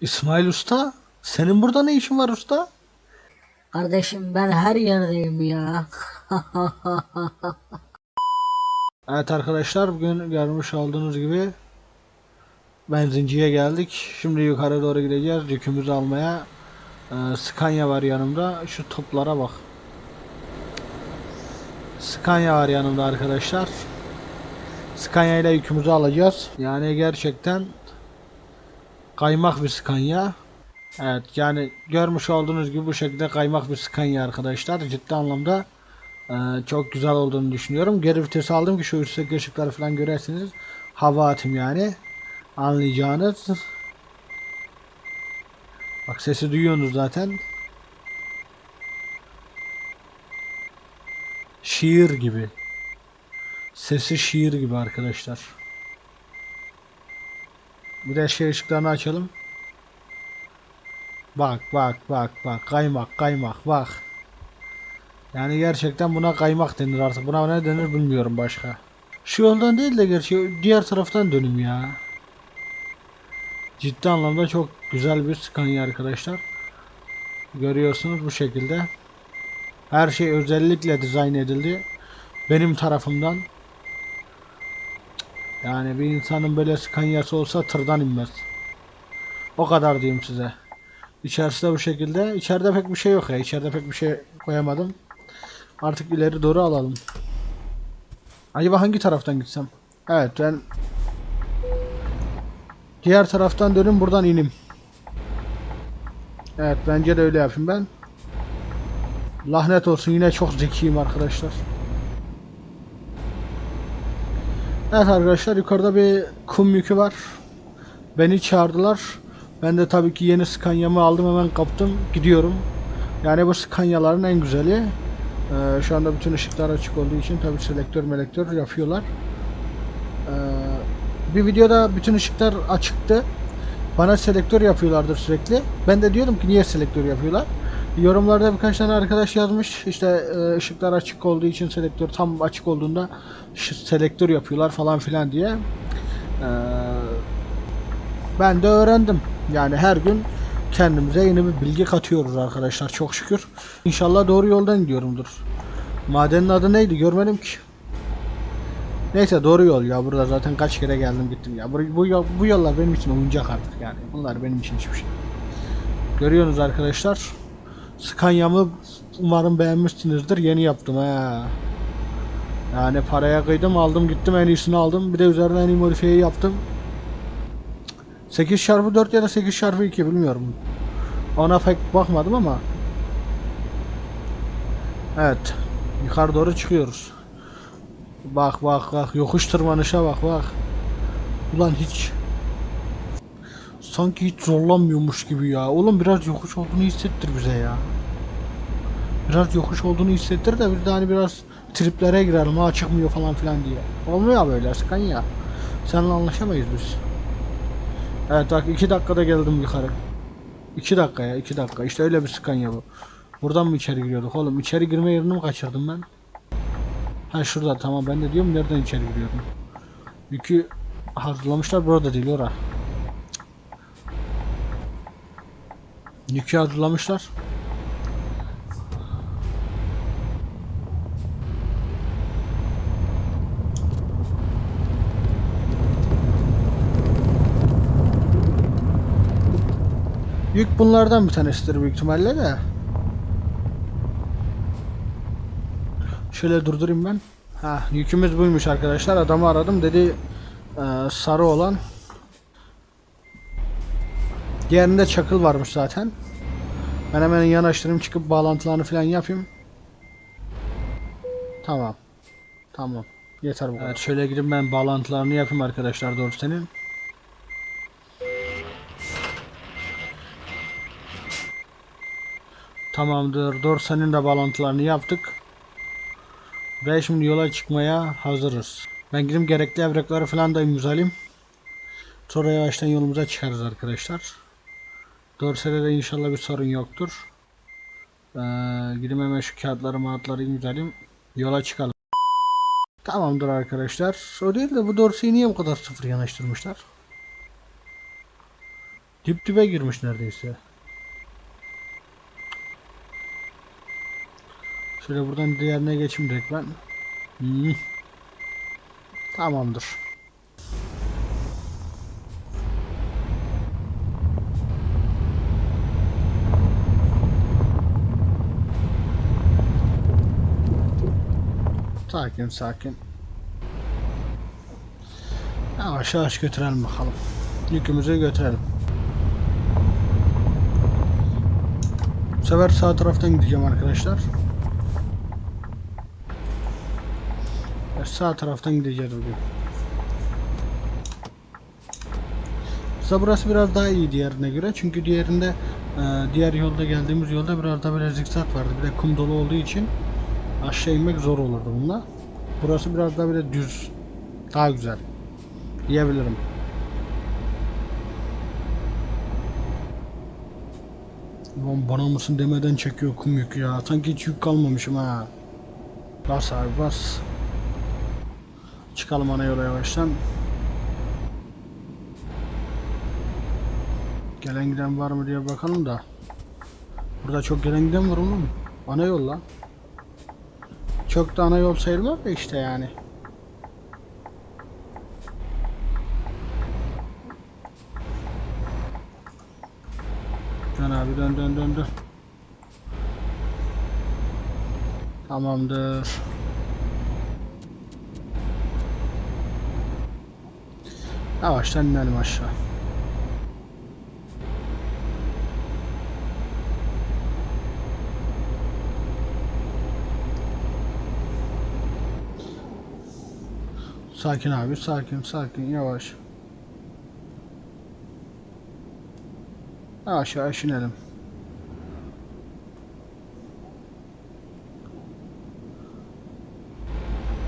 İsmail Usta, senin burada ne işin var usta? Kardeşim ben her yerdeyim ya. Evet arkadaşlar bugün görmüş olduğunuz gibi benzinciye geldik. Şimdi yukarı doğru gideceğiz yükümüzü almaya. Ee, Scania var yanımda. Şu toplara bak. Scania var yanımda arkadaşlar. Scania ile yükümüzü alacağız. Yani gerçekten kaymak bir Scania. Evet yani görmüş olduğunuz gibi bu şekilde kaymak bir Scania arkadaşlar. Ciddi anlamda ee, çok güzel olduğunu düşünüyorum. Geri vites aldım ki şu üstteki ışıkları falan görersiniz. Hava atım yani. Anlayacağınız. Bak sesi duyuyorsunuz zaten. Şiir gibi. Sesi şiir gibi arkadaşlar. Bir de şey ışıklarını açalım. Bak bak bak bak kaymak kaymak bak. Yani gerçekten buna kaymak denir artık. Buna ne denir bilmiyorum başka. Şu yoldan değil de gerçi diğer taraftan dönüm ya. Ciddi anlamda çok güzel bir Scania arkadaşlar. Görüyorsunuz bu şekilde. Her şey özellikle dizayn edildi. Benim tarafımdan. Yani bir insanın böyle Scania'sı olsa tırdan inmez. O kadar diyeyim size. İçerisi de bu şekilde. İçeride pek bir şey yok ya. İçeride pek bir şey koyamadım. Artık ileri doğru alalım. Acaba hangi taraftan gitsem? Evet ben diğer taraftan dönün buradan inim. Evet bence de öyle yapayım ben. Lahnet olsun yine çok zekiyim arkadaşlar. Evet arkadaşlar yukarıda bir kum yükü var. Beni çağırdılar. Ben de tabii ki yeni Scania'mı aldım hemen kaptım gidiyorum. Yani bu Scania'ların en güzeli. Ee, şu anda bütün ışıklar açık olduğu için tabii selektör melektör yapıyorlar. Ee, bir videoda bütün ışıklar açıktı. Bana selektör yapıyorlardır sürekli. Ben de diyordum ki niye selektör yapıyorlar? Yorumlarda birkaç tane arkadaş yazmış. İşte e, ışıklar açık olduğu için selektör tam açık olduğunda selektör yapıyorlar falan filan diye. Ee, ben de öğrendim. Yani her gün kendimize yeni bir bilgi katıyoruz arkadaşlar çok şükür. İnşallah doğru yoldan gidiyorumdur. Madenin adı neydi görmedim ki. Neyse doğru yol ya burada zaten kaç kere geldim gittim ya. Bu, bu, bu yollar benim için oyuncak artık yani. Bunlar benim için hiçbir şey. Görüyorsunuz arkadaşlar. Scania'mı umarım beğenmişsinizdir. Yeni yaptım ha. Yani paraya kıydım aldım gittim en iyisini aldım. Bir de üzerine en iyi modifiyeyi yaptım. 8 çarpı 4 ya da 8 çarpı 2 bilmiyorum. Ona pek bakmadım ama. Evet. Yukarı doğru çıkıyoruz. Bak bak bak yokuş tırmanışa bak bak. Ulan hiç sanki hiç zorlanmıyormuş gibi ya. Oğlum biraz yokuş olduğunu hissettir bize ya. Biraz yokuş olduğunu hissettir de biz de hani biraz triplere girelim ha çıkmıyor falan filan diye. Olmuyor böyle sıkan ya. Seninle anlaşamayız biz. Evet bak 2 dakikada geldim yukarı. 2 dakika ya 2 dakika. İşte öyle bir Scania bu. Buradan mı içeri giriyorduk oğlum? İçeri girme yerini mi kaçırdım ben? Ha şurada tamam ben de diyorum nereden içeri giriyordum? Yükü hazırlamışlar burada değil ora. Yükü hazırlamışlar. Yük bunlardan bir tanesidir büyük ihtimalle de. Şöyle durdurayım ben. Ha yükümüz buymuş arkadaşlar. Adamı aradım dedi e, sarı olan. Diğerinde çakıl varmış zaten. Ben hemen yanaştırayım çıkıp bağlantılarını falan yapayım. Tamam. Tamam. Yeter bu kadar. Evet şöyle gidip ben bağlantılarını yapayım arkadaşlar doğru senin. Tamamdır. Dorsan'ın da bağlantılarını yaptık. Ve şimdi yola çıkmaya hazırız. Ben gidip gerekli evrakları falan da imzalayayım. Sonra yavaştan yolumuza çıkarız arkadaşlar. Dorse'de de inşallah bir sorun yoktur. Ee, gidip hemen şu kağıtları mağıtları imzalayayım. Yola çıkalım. Tamamdır arkadaşlar. O değil de bu dorseyi niye bu kadar sıfır yanaştırmışlar? Dip dibe girmiş neredeyse. Şöyle buradan diğerine geçeyim direkt ben. Hmm. Tamamdır. Sakin sakin. Yavaş yavaş götürelim bakalım. Yükümüzü götürelim. Bu sefer sağ taraftan gideceğim arkadaşlar. Sağ taraftan gideceğiz bugün. Aslında burası biraz daha iyi diğerine göre çünkü diğerinde e, diğer yolda geldiğimiz yolda biraz da böyle zikzak vardı. Bir de kum dolu olduğu için aşağı inmek zor olurdu bununla. Burası biraz daha böyle düz. Daha güzel. Diyebilirim. Ulan bana mısın demeden çekiyor kum yükü ya. Sanki hiç yük kalmamışım ha. Bas abi bas. Çıkalım ana yola yavaştan. Gelen giden var mı diye bakalım da. Burada çok gelen giden var oğlum. Ana yol lan. Çok da ana yol sayılmaz da işte yani. Dön abi dön dön dön dön. Tamamdır. Yavaştan inelim aşağı. Sakin abi sakin sakin yavaş. Yavaş inelim.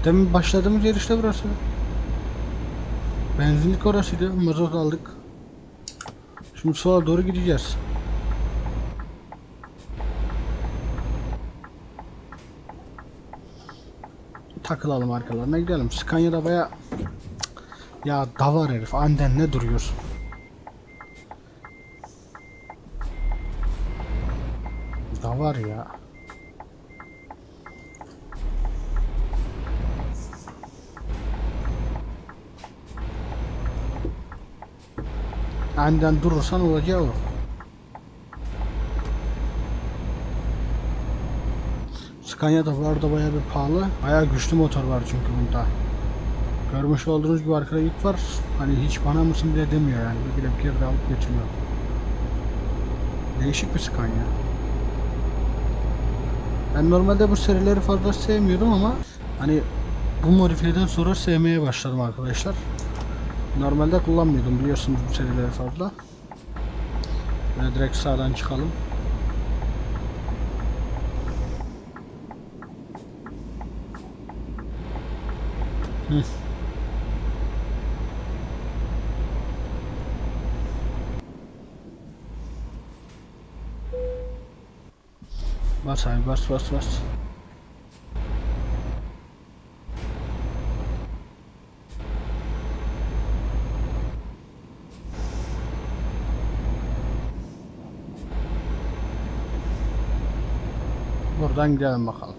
Demin başladığımız yer işte burası. Benzinlik orasıydı. Mazot aldık. Şimdi sola doğru gideceğiz. Takılalım arkalarına gidelim. Scania'da baya... Ya davar herif. Anden ne duruyorsun? Davar ya. Anden durursan olacağı o. Scania da bu arada bayağı bir pahalı. Bayağı güçlü motor var çünkü bunda. Görmüş olduğunuz gibi arkada yük var. Hani hiç bana mısın bile demiyor yani. Bir kere bir kere alıp götürüyor. Değişik bir Scania. Ben normalde bu serileri fazla sevmiyordum ama hani bu modifiyeden sonra sevmeye başladım arkadaşlar. Normalde kullanmıyordum biliyorsunuz bu serileri fazla. Böyle direkt sağdan çıkalım. Hı. Bas abi bas bas bas. Buradan gidelim bakalım.